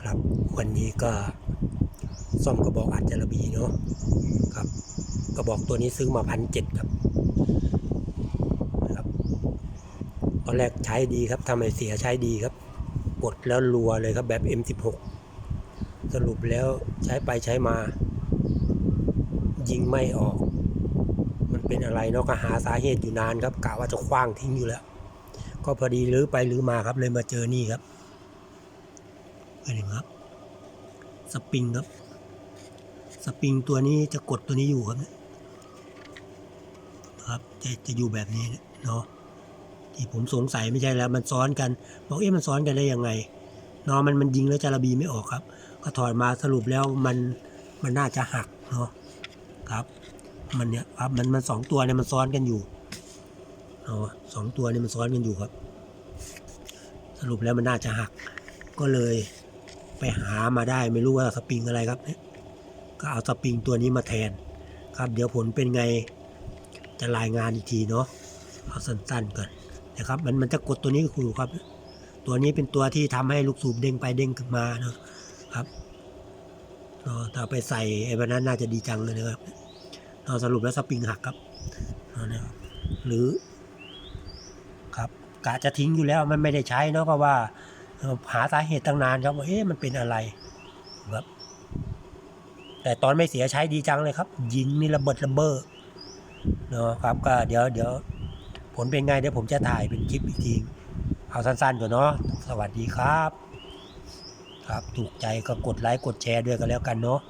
ครับ วันนี้ก็ซ่อมกระบอกอัดจระบีเนาะครับ กระบอกตัวนี้ซื้อมาพันเจ็ดครับครับ ตอนแรกใช้ดีครับทำไมเสียใช้ดีครับกดแล้วรัวเลยครับแบบ M16 สรุปแล้วใช้ไปใช้มา ยิงไม่ออก มันเป็นอะไรเนาะก็หาสาเหตุอยู่นานครับกะว่าจะคว้างทิ้งอยู่แล้ว ก็พอดีรื้อไปรื้อมาครับเลยมาเจอนี่ครับ อันนี้ครับ สปริงครับ สปริงตัวนี้จะกดตัวนี้อยู่ครับนี่ยครับจะจะอยู่แบบนี้เนาะที่ผมสงสัยไม่ใช่แล้ว มันซ้อนกันบอกเอ๊ะมันซ้อนกันได้ยังไงเนาะมันมันยิงแล้วจาระบีไม่ออกครับ ก็ถอดมาสรุปแล้วมันมันน่าจะหักเนาะครับ มันเนี่ยครับมันมันสองตัวเนี่ยมันซ้อนกันอยู่เนาะสองตัวเนี่ยมันซ้อนกันอยู่ครับ สรุปแล้วมันน่าจะหักก็เลย ไปหามาได้ไม่รู้ว่าสปริงอะไรครับเนี่ยก็เอาสปริงตัวนี้มาแทน ครับเดี๋ยวผลเป็นไงจะรายงานอีกทีเนาะเอาสั้นๆก่อนนะครับ มันมันจะกดตัวนี้ก็คือครับ ตัวนี้เป็นตัวที่ทำให้ลูกสูบเด้งไปเด้งขึ้นมาเนาะครับเนาถ้าไปใส่ไอ้วันนั้นน่าจะดีจังเลยนะครับเนาสรุปแล้วสปริงหักครับนะหรือ ครับกะจะทิ้งอยู่แล้วมันไม่ได้ใช้เนาะเพราะว่า หาสาเหตุตั้งนานครับว่าเอ๊ะมันเป็นอะไรครับ แต่ตอนไม่เสียใช้ดีจังเลยครับ ยิงนี่ระเบิดระเบ้อเนาะครับก็เดี๋ยวเดี๋ยวผลเป็นไงเดี๋ยวผมจะถ่ายเป็นคลิปอีกทีเอาสั้นๆก่อนเนาะสวัสดีครับ ครับถูกใจก็กดไลค์กดแชร์ด้วยกันแล้วกันเนาะ